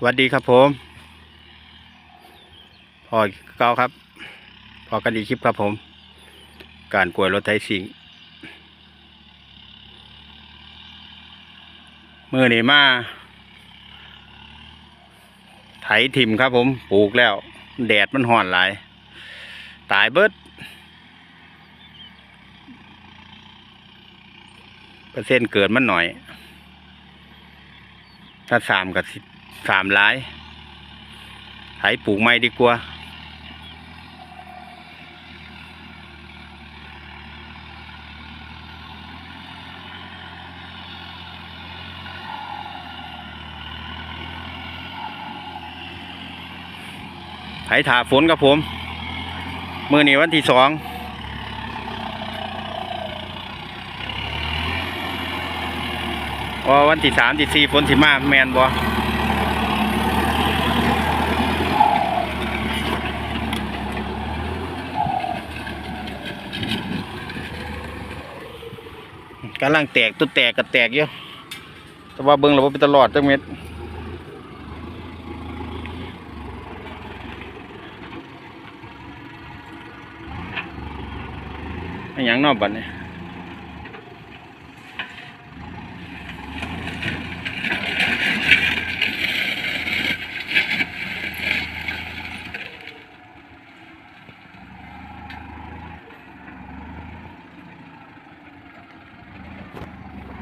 สวัสดีครับผมพอเก้าครับ พอกันดีคลิปครับผม การกวยรถไถสิงมือนี่มา ไถถิ่มครับผม ปลูกแล้ว แดดมันห่อนหลาย ตายเบิดเปอร์เซ็นต์เกิดมันหน่อย ถ้าสามกับสิ สามหลายไถปลูกไม่ดีกว่าไถถาฝนครับผม มือนี้วันที่สองว่าวันที่สามที่สี่ฝนสิมาแมนบ่ กำลังแตกตัวแตกกับแตกเยอะแต่ว่าเบิ้งเราเป็นตลอดจังเม็ดอย่างนอกบัดนี่ย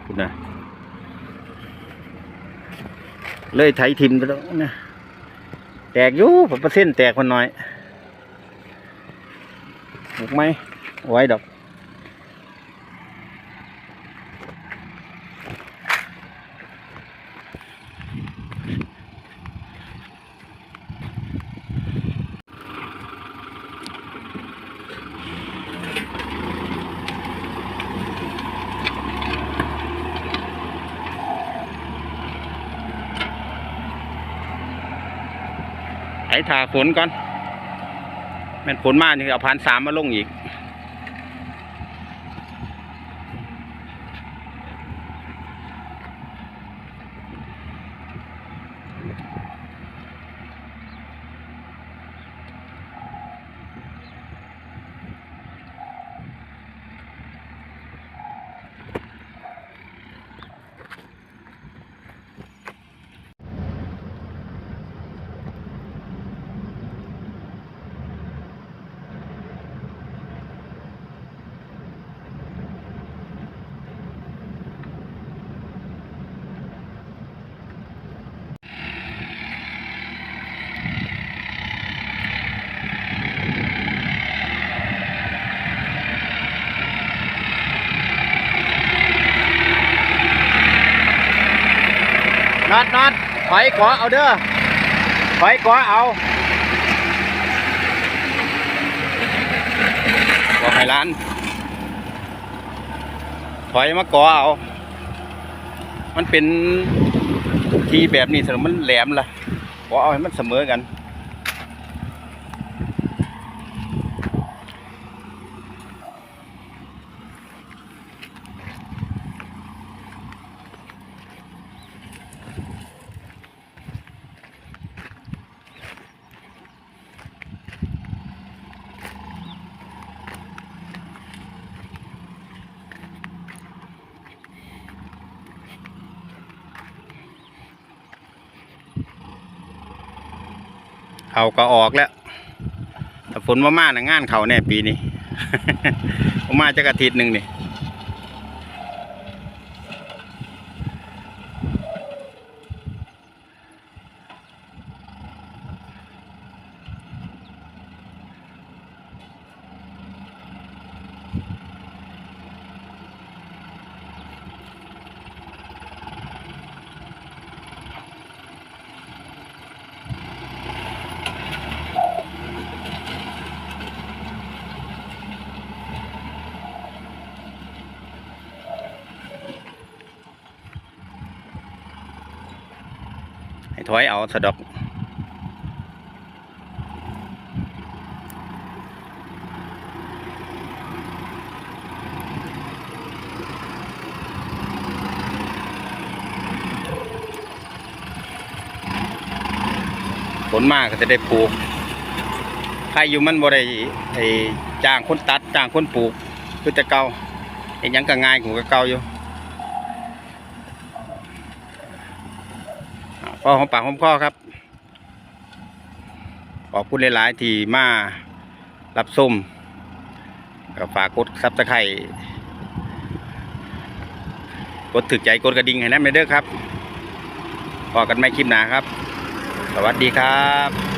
คุณนะเลยไถทิมไปแล้วนะแตกอยู่ผมเปอร์เซ็นต์แตกคนน้อยถูกไหมไว้ดอก ถาฝนก่อนแม่นฝนมาจึงเอาพันสามมาลงอีก น็อตน็อตถอยขวาเอาเด้อถอยขวาเอาบอกให้ร้านถอยมาก่อเอา มันเป็นทีแบบนี้สำหรับมันแหลมล่ะก่อเอาให้มันเสมอกัน เขาก็ออกแล้วแต่ฝนมามานะงานเขาแน่ปีนี้ มาจะกระถิ่นหนึ่งนี่ ถอยเอาสะดอกผลมากก็จะได้ปลูกใครอยู่มันบ่ได้ไอ้จ้างคนตัดจ้างคนปลูกคือแต่เก่าเห็นยังก็ง่ายกว่าเก่าอยู่ อ่าพอหอมปากหอมคอครับ ขอบคุณหลาย ๆ ที่มารับส้มก็ฝากกดซับสไครต์กดถึกใจกดกระดิ่งให้นั่นเด้อครับพอกันไม่คลิปหนาครับ สวัสดีครับ